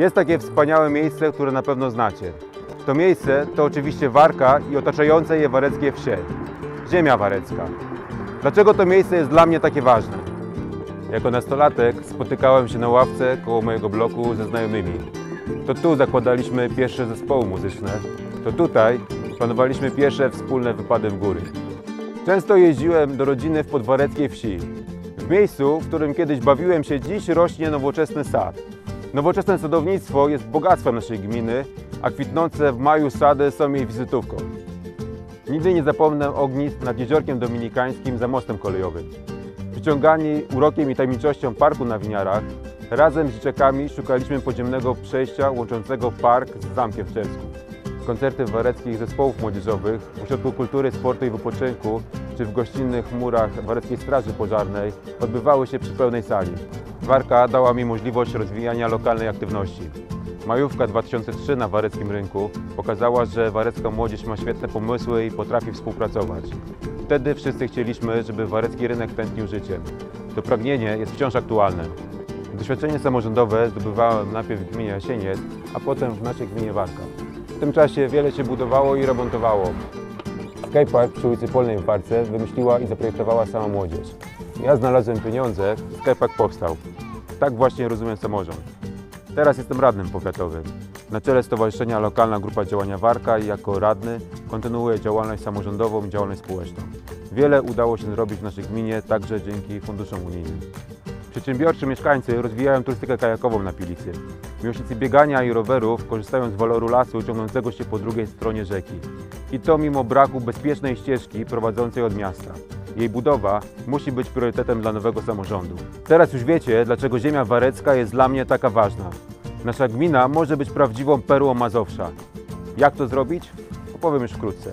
Jest takie wspaniałe miejsce, które na pewno znacie. To miejsce to oczywiście Warka i otaczające je wareckie wsie. Ziemia warecka. Dlaczego to miejsce jest dla mnie takie ważne? Jako nastolatek spotykałem się na ławce koło mojego bloku ze znajomymi. To tu zakładaliśmy pierwsze zespoły muzyczne. To tutaj planowaliśmy pierwsze wspólne wypady w góry. Często jeździłem do rodziny w podwareckiej wsi. W miejscu, w którym kiedyś bawiłem się, dziś rośnie nowoczesny sad. Nowoczesne sadownictwo jest bogactwem naszej gminy, a kwitnące w maju sady są jej wizytówką. Nigdy nie zapomnę ognisk nad Jeziorkiem Dominikańskim za mostem kolejowym. Przyciągani urokiem i tajemniczością parku na Winiarach, razem z dzieciakami szukaliśmy podziemnego przejścia łączącego park z zamkiem w. Koncerty wareckich zespołów młodzieżowych w Ośrodku Kultury, Sportu i Wypoczynku czy w gościnnych murach Wareckiej Straży Pożarnej odbywały się przy pełnej sali. Warka dała mi możliwość rozwijania lokalnej aktywności. Majówka 2003 na wareckim rynku pokazała, że warecka młodzież ma świetne pomysły i potrafi współpracować. Wtedy wszyscy chcieliśmy, żeby warecki rynek tętnił życiem. To pragnienie jest wciąż aktualne. Doświadczenie samorządowe zdobywałem najpierw w gminie Jasieniec, a potem w naszej gminie Warka. Tym czasie wiele się budowało i remontowało. Skatepark przy ulicy Polnej w Warce wymyśliła i zaprojektowała sama młodzież. Ja znalazłem pieniądze, skatepark powstał. Tak właśnie rozumiem samorząd. Teraz jestem radnym powiatowym. Na czele Stowarzyszenia Lokalna Grupa Działania Warka i jako radny kontynuuję działalność samorządową i działalność społeczną. Wiele udało się zrobić w naszej gminie, także dzięki funduszom unijnym. Przedsiębiorczy mieszkańcy rozwijają turystykę kajakową na Pilicy. Miłośnicy biegania i rowerów korzystają z waloru lasu ciągnącego się po drugiej stronie rzeki. I to mimo braku bezpiecznej ścieżki prowadzącej od miasta. Jej budowa musi być priorytetem dla nowego samorządu. Teraz już wiecie, dlaczego ziemia warecka jest dla mnie taka ważna. Nasza gmina może być prawdziwą perłą Mazowsza. Jak to zrobić? Opowiem już wkrótce.